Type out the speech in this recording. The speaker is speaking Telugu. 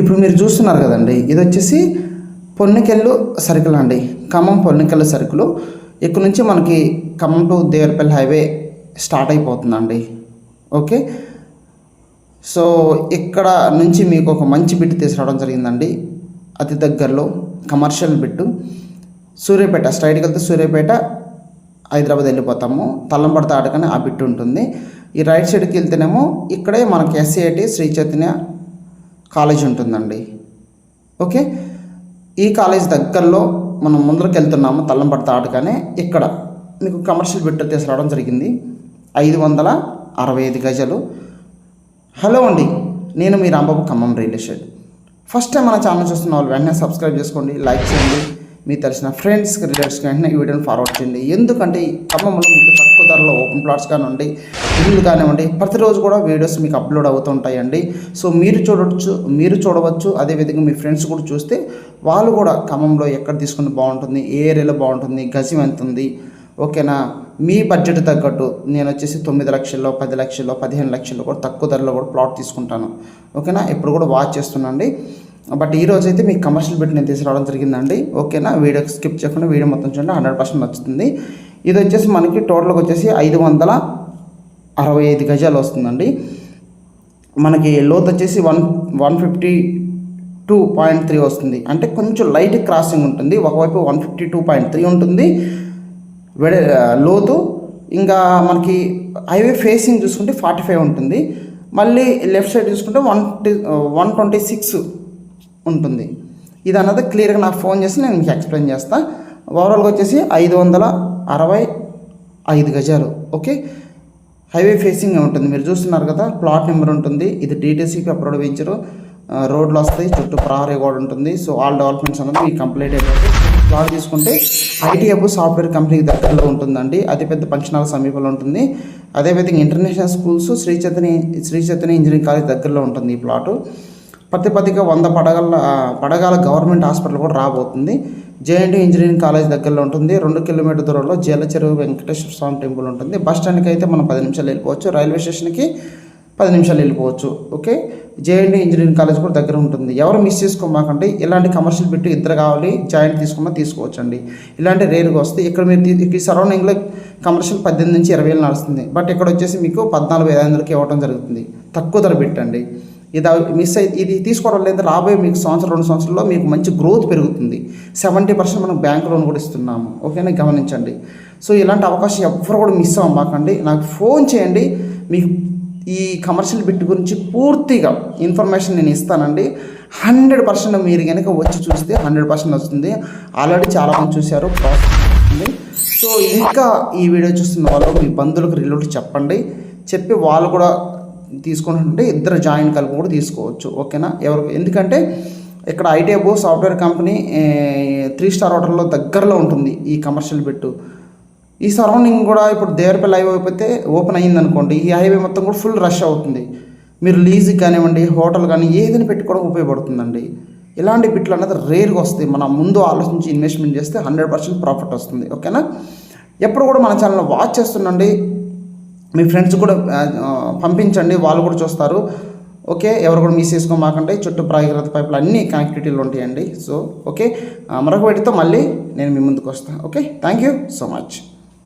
ఇప్పుడు మీరు చూస్తున్నారు కదండి ఇది వచ్చేసి పొన్నికెళ్ళు సరుకులు అండి. ఖమ్మం పొన్నికెళ్ళు సరుకులు. ఇక్కడ నుంచి మనకి Khammam to Devarapalli highway start అయిపోతుందండి. ఓకే? సో ఇక్కడ నుంచి మీకు ఒక మంచి బిట్ తీసుకురావడం జరిగిందండి. అతి దగ్గరలో కమర్షియల్ బిట్టు. సూర్యాపేట స్ట్రైట్కి వెళ్తే సూర్యాపేట హైదరాబాద్ వెళ్ళిపోతాము. తల్లంపడ దాటగానే ఆ బిట్టు ఉంటుంది. ఈ రైట్ సైడ్కి వెళ్తేనేమో ఇక్కడే మనకి ఎస్సీఐటి శ్రీ చైతన్య కాలేజ్ ఉంటుందండి. ఓకే? ఈ కాలేజ్ దగ్గరలో మనం ముందరికి వెళ్తున్నాము తల్లంపడ ఆటగానే ఇక్కడ. మీకు కమర్షియల్ బిట్ తీసుకురావడం జరిగింది. ఐదు వందల అరవై ఐదు గజలు. హలో అండి నేను మీ Rambabu Khammam real estate. First time మన ఛానల్ చూస్తున్న వాళ్ళు వెంటనే సబ్స్క్రైబ్ చేసుకోండి లైక్ చేయండి. మీ తెలిసిన ఫ్రెండ్స్కి రిలేటివ్స్కి వెంటనే ఈ వీడియోని ఫార్వర్డ్ చేయండి. ఎందుకంటే ఖమ్మంలో మీకు తక్కువ ధరలో ఓపెన్ ప్లాట్స్ కానివ్వండి ఇల్లు కానివ్వండి ప్రతిరోజు కూడా వీడియోస్ మీకు అప్లోడ్ అవుతుంటాయండి సో మీరు చూడవచ్చు మీరు చూడవచ్చు. అదేవిధంగా మీ ఫ్రెండ్స్ కూడా చూస్తే వాళ్ళు కూడా ఖమ్మంలో ఎక్కడ తీసుకుంటే బాగుంటుంది ఏ ఏరియాలో బాగుంటుంది గజం ఎంత ఉంది ఓకేనా? మీ బడ్జెట్ తగ్గట్టు నేను వచ్చేసి తొమ్మిది లక్షల్లో పది లక్షల్లో పదిహేను లక్షల్లో కూడా తక్కువ ధరలో కూడా ప్లాట్ తీసుకుంటాను. ఓకేనా? ఇప్పుడు కూడా వాచ్ చేస్తున్నాండి బట్ ఈ రోజు అయితే మీకు కమర్షియల్ బిట్ నేను తీసుకురావడం జరిగిందండి. ఓకేనా? వీడియో స్కిప్ చేయకుండా వీడియో మొత్తం చూడండి. హండ్రెడ్ పర్సెంట్ నచ్చుతుంది. ఇది వచ్చేసి మనకి టోటల్గా వచ్చేసి ఐదు వందల అరవై ఐదు గజాలు వస్తుందండి. మనకి లోత్ వచ్చేసి one one fifty two point three వస్తుంది. అంటే కొంచెం లైట్ క్రాసింగ్ ఉంటుంది. ఒకవైపు one fifty two point three ఉంటుంది. వెడ లోతు ఇంకా మనకి హైవే ఫేసింగ్ చూసుకుంటే ఫార్టీ ఫైవ్ ఉంటుంది. మళ్ళీ లెఫ్ట్ సైడ్ చూసుకుంటే వన్ వన్ ట్వంటీ సిక్స్ ఉంటుంది. ఇది అన్నది క్లియర్గా నాకు ఫోన్ చేసి నేను మీకు ఎక్స్ప్లెయిన్ చేస్తాను ఓవరాల్గా వచ్చేసి ఐదు వందల అరవై ఐదు గజాలు ఓకే? హైవే ఫేసింగ్ ఉంటుంది. మీరు చూస్తున్నారు కదా ప్లాట్ నెంబర్ ఉంటుంది. ఇది డీటీసీకి అప్లోడ్ వేయించారు. రోడ్లు వస్తాయి. చుట్టూ ప్రహరీ కూడా ఉంటుంది. సో ఆల్ డెవలప్మెంట్స్ అనేది మీకు కంప్లీట్ అయిపోతుంది ప్లాట్ తీసుకుంటే ఐటీ హబ్ సాఫ్ట్వేర్ కంపెనీకి దగ్గరలో ఉంటుందండి. అతిపెద్ద ఫంక్షన్ హాల్ సమీపంలో ఉంటుంది. అదేవిధంగా international schools Shri Chaitanya Shri Chaitanya engineering college దగ్గరలో ఉంటుంది ఈ ప్లాటు ప్రతిపదిగా వంద పడగల పడగల గవర్నమెంట్ హాస్పిటల్ కూడా రాబోతుంది. జేఎన్టీ ఇంజనీరింగ్ కాలేజ్ దగ్గరలో ఉంటుంది. రెండు కిలోమీటర్ దూరంలో జలచెరువు వెంకటేశ్వర స్వామి టెంపుల్ ఉంటుంది. బస్ స్టాండ్కి అయితే మనం పది నిమిషాలు వెళ్ళిపోవచ్చు. రైల్వే స్టేషన్కి పది నిమిషాలు వెళ్ళిపోవచ్చు. ఓకే? జేఎన్టీ ఇంజనీరింగ్ కాలేజ్ కూడా దగ్గర ఉంటుంది. ఎవరు మిస్ చేసుకోమాకండి. ఇలాంటి కమర్షియల్ పెట్టి ఇద్దరు కావాలి. జాయింట్ తీసుకున్నా తీసుకోవచ్చండి. ఇలాంటి రేరుగా వస్తే ఇక్కడ మీరు ఈ సరౌండింగ్లో కమర్షియల్ పద్దెనిమిది నుంచి ఇరవై వేలు నడుస్తుంది. బట్ ఇక్కడ వచ్చేసి మీకు పద్నాలుగు ఐదు వందలకి ఇవ్వడం జరుగుతుంది. తక్కువ ధర పెట్టండి ఇది మిస్ అయి ఇది తీసుకోవడం లేదంటే రాబోయే మీకు సంవత్సరం రెండు సంవత్సరాల్లో మీకు మంచి గ్రోత్ పెరుగుతుంది. సెవెంటీ పర్సెంట్ మనం బ్యాంక్ లోన్ కూడా ఇస్తున్నాము. ఓకేనా? గమనించండి. సో ఇలాంటి అవకాశం ఎవ్వరు కూడా మిస్ అవ్వమాకండి. నాకు ఫోన్ చేయండి. మీకు ఈ కమర్షియల్ బిట్ గురించి పూర్తిగా ఇన్ఫర్మేషన్ నేను ఇస్తానండి. హండ్రెడ్ పర్సెంట్ మీరు కనుక వచ్చి చూస్తే హండ్రెడ్ పర్సెంట్ వస్తుంది. ఆల్రెడీ చాలామంది చూశారు. ప్రాసెస్ సో ఇంకా ఈ వీడియో చూస్తున్న వాళ్ళు మీ బంధువులకు రిలేటివ్ చెప్పండి. చెప్పి వాళ్ళు కూడా తీసుకుంటుంటే ఇద్దరు జాయిన్ కలిపి కూడా తీసుకోవచ్చు ఓకేనా? ఎవరు ఎందుకంటే ఇక్కడ ఐటీఐబో సాఫ్ట్వేర్ కంపెనీ త్రీ స్టార్ హోటల్లో దగ్గరలో ఉంటుంది ఈ కమర్షియల్ బెట్టు. ఈ సరౌండింగ్ కూడా ఇప్పుడు దేవరపల్లి హైవే అయిపోతే ఓపెన్ అయ్యింది అనుకోండి ఈ హైవే మొత్తం కూడా ఫుల్ రష్ అవుతుంది. మీరు లీజ్కి కానివ్వండి హోటల్ కానీ ఏదైనా పెట్టుకోవడం ఉపయోగపడుతుందండి. ఇలాంటి బిట్లు అనేది రేర్గా వస్తాయి. మనం ముందు ఆలోచించి ఇన్వెస్ట్మెంట్ చేస్తే హండ్రెడ్ పర్సెంట్ ప్రాఫిట్ వస్తుంది ఓకేనా? ఎప్పుడు కూడా మన ఛానల్ వాచ్ చేస్తుండండి. మీ ఫ్రెండ్స్ కూడా పంపించండి వాళ్ళు కూడా చూస్తారు. ఓకే ఎవరు కూడా మిస్ చేసుకోమాకండి చుట్టూ ప్రాగ్రత పైపులు అన్నీ కనెక్టివిటీలు ఉంటాయండి. సో ఓకే మరొక వీటితో మళ్ళీ నేను మీ ముందుకు వస్తాను okay thank you so much